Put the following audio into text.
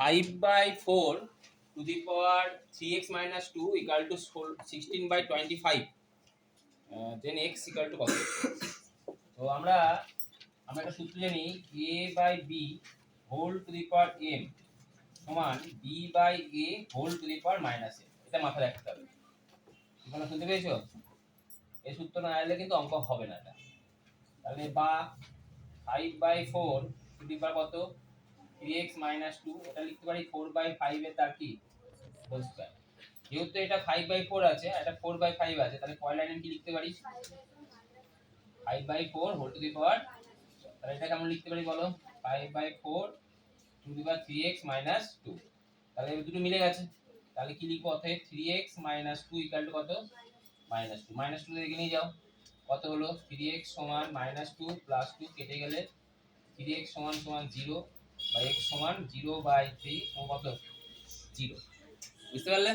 Five by four to the power three X minus two equal to sixteen by twenty five then X equal to কত? তো আমরা আমরা একটা সূত্র জানি A by B whole to the power M সমান B by A whole to the power minus A এটা মাথায় রাখতে হবে। তোমরা শুনতে পেয়েছ? এই সূত্র না এলে কিন্তু অঙ্ক হবে না এটা। তাহলে বা five by four to the power কত? থ্রি এক্স মাইনাস টু এটা লিখতে পারি ফোর বাই ফাইভে তার কি হোল স্কয়ার যেহেতু এটা ফাইভ বাই ফোর আছে এটা ফোর বাই ফাইভ আছে, তাহলে পরের লাইনে কি লিখতে পারি? Five by four whole to the power তাহলে এটা কেমন লিখতে পারি বলো? Five by four to the power three X minus two তাহলে দুটো মিলে গেছে। তাহলে কি লিখব অতএব? থ্রি এক্স মাইনাস টু কত? মাইনাস টু মাইনাস টু দেখে নিয়ে যাও। কত হলো? থ্রি এক্স সমান মাইনাস টু প্লাস টু কেটে গেলে থ্রি এক্স সমান সমান জিরো বা এক্স সমান জিরো বাই থ্রি কত জিরো বুঝতে পারলে